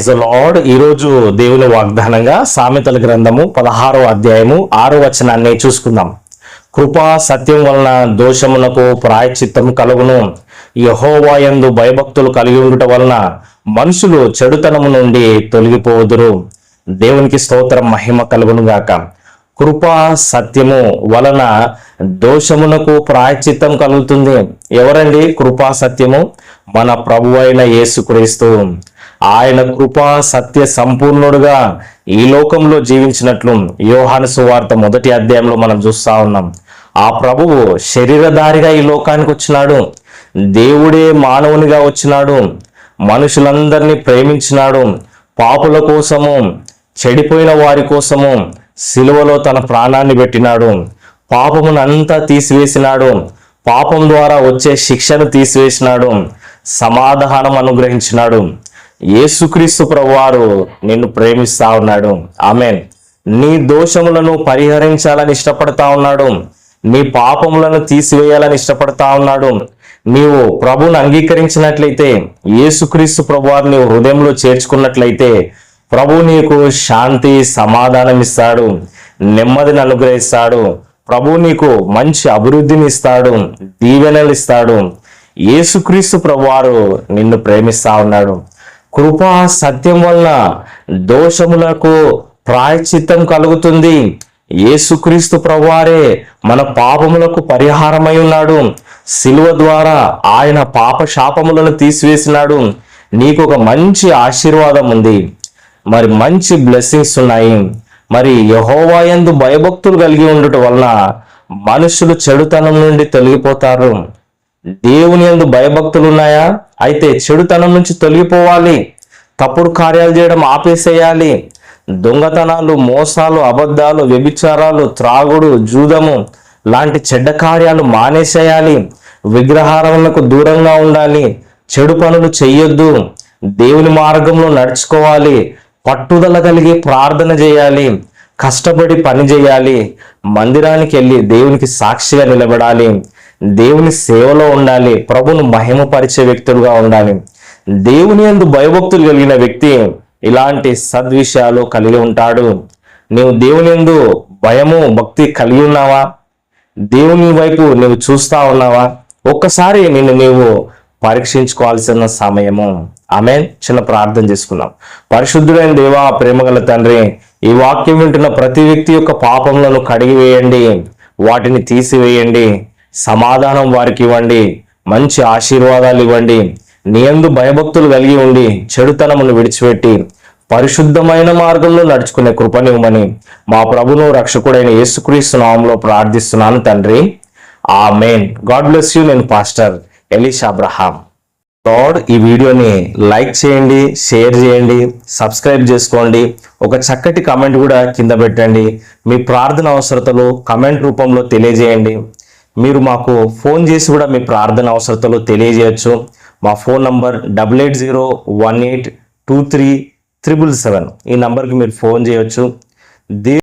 Lord ఈరోజు దేవుని వాగ్దానంగా సామెతల గ్రంథము పదహారో అధ్యాయము ఆరో వచనాన్ని చూసుకుందాం. కృపా సత్యం వలన దోషమునకు ప్రాయచిత్తం కలుగును. యహోవాయందు భయభక్తులు కలిగి ఉండుట వలన మనుషులు చెడుతనము నుండి తొలగిపోదురు. దేవునికి స్తోత్రం మహిమ కలుగును గాక. కృపా సత్యము వలన దోషమునకు ప్రాయచిత్తం కలుగుతుంది. ఎవరండి కృపా సత్యము? మన ప్రభు అయిన యేసుక్రీస్తు. ఆయన కృపా సత్య సంపూర్ణుడుగా ఈ లోకంలో జీవించినట్లు యోహాను సువార్త మొదటి అధ్యాయంలో మనం చూస్తా ఉన్నాం. ఆ ప్రభువు శరీరధారిగా ఈ లోకానికి వచ్చినాడు. దేవుడే మానవునిగా వచ్చినాడు. మనుషులందరినీ ప్రేమించినాడు. పాపుల కోసము చెడిపోయిన వారి కోసము సిలువలో తన ప్రాణాన్ని పెట్టినాడు. పాపమునంతా తీసివేసినాడు. పాపం ద్వారా వచ్చే శిక్షను తీసివేసినాడు. సమాధానం అనుగ్రహించినాడు. యేసుక్రీస్తు ప్రభువారు నిన్ను ప్రేమిస్తా ఉన్నాడు. ఆమెన్. నీ దోషములను పరిహరించాలని ఇష్టపడతా ఉన్నాడు. నీ పాపములను తీసివేయాలని ఇష్టపడతా ఉన్నాడు. నీవు ప్రభువును అంగీకరించినట్లయితే యేసుక్రీస్తు ప్రభువారు నీవు హృదయంలో చేర్చుకున్నట్లయితే ప్రభు నీకు శాంతి సమాధానం ఇస్తాడు నెమ్మదిని అనుగ్రహిస్తాడు. ప్రభు నీకు మంచి అభివృద్ధిని ఇస్తాడు దీవెనలు ఇస్తాడు. యేసుక్రీస్తు ప్రభువారు నిన్ను ప్రేమిస్తా ఉన్నాడు. కృపా సత్యం వలన దోషములకు ప్రాయచిత్తం కలుగుతుంది. యేసుక్రీస్తు ప్రభువారే మన పాపములకు పరిహారమై ఉన్నాడు. శిలువ ద్వారా ఆయన పాప శాపములను తీసివేసినాడు. నీకు ఒక మంచి ఆశీర్వాదం ఉంది. మరి మంచి బ్లెస్సింగ్స్ ఉన్నాయి. మరి యహోవాయందు భయభక్తులు కలిగి ఉండటం వలన మనుషులు చెడుతనం నుండి తొలగిపోతారు. దేవుని ఎందు భయభక్తులు ఉన్నాయా అయితే చెడుతనం నుంచి తొలగిపోవాలి. తప్పుడు కార్యాలు చేయడం ఆపేసేయాలి. దొంగతనాలు మోసాలు అబద్ధాలు వ్యభిచారాలు త్రాగుడు జూదము లాంటి చెడ్డ కార్యాలు మానేసేయాలి. విగ్రహారములకు దూరంగా ఉండాలి. చెడు పనులు చెయ్యొద్దు. దేవుని మార్గంలో నడుచుకోవాలి. పట్టుదల కలిగి ప్రార్థన చేయాలి. కష్టపడి పని చేయాలి. మందిరానికి వెళ్ళి దేవునికి సాక్షిగా నిలబడాలి. దేవుని సేవలో ఉండాలి. ప్రభును మహిమపరిచే వ్యక్తులుగా ఉండాలి. దేవుని ఎందు భయభక్తులు కలిగిన వ్యక్తి ఇలాంటి సద్విషయాలు కలిగి ఉంటాడు. నీవు దేవుని ఎందు భయము భక్తి కలిగి ఉన్నావా? దేవుని వైపు నువ్వు చూస్తా ఉన్నావా? ఒక్కసారి నిన్ను నీవు పరీక్షించుకోవాల్సిన సమయము. ఆమె చిన్న ప్రార్థన చేసుకున్నాం పరిశుద్ధుడైన దేవా ప్రేమగల తండ్రి ఈ వాక్యం వింటున్న ప్రతి వ్యక్తి యొక్క పాపములను కడిగివేయండి. వాటిని తీసివేయండి. సమాధానం వారికి ఇవ్వండి మంచి ఆశీర్వాదాలు ఇవ్వండి నీయందు భయభక్తులు కలిగి ఉండి చెడుతనమును విడిచిపెట్టి పరిశుద్ధమైన మార్గంలో నడుచుకునే కృపనివ్వమని మా ప్రభును రక్షకుడైన యేసుక్రీస్తు నామంలో ప్రార్థిస్తున్నాను తండ్రి. Amen God bless you. నేను పాస్టర్ ఎలీష్ అబ్రహాం. లార్డ్ ఈ వీడియోని లైక్ చేయండి షేర్ చేయండి సబ్స్క్రైబ్ చేసుకోండి. ఒక చక్కటి కమెంట్ కూడా కింద పెట్టండి. మీ ప్రార్థన అవసరతలు కమెంట్ రూపంలో తెలియజేయండి. మీరు మాకు ఫోన్ చేసి కూడా మీ ప్రార్థన అవసరతలు తెలియజేయచ్చు. మా phone number double eight zero one eight two three triple seven. ఈ నంబర్కి మీరు ఫోన్ చేయొచ్చు. దే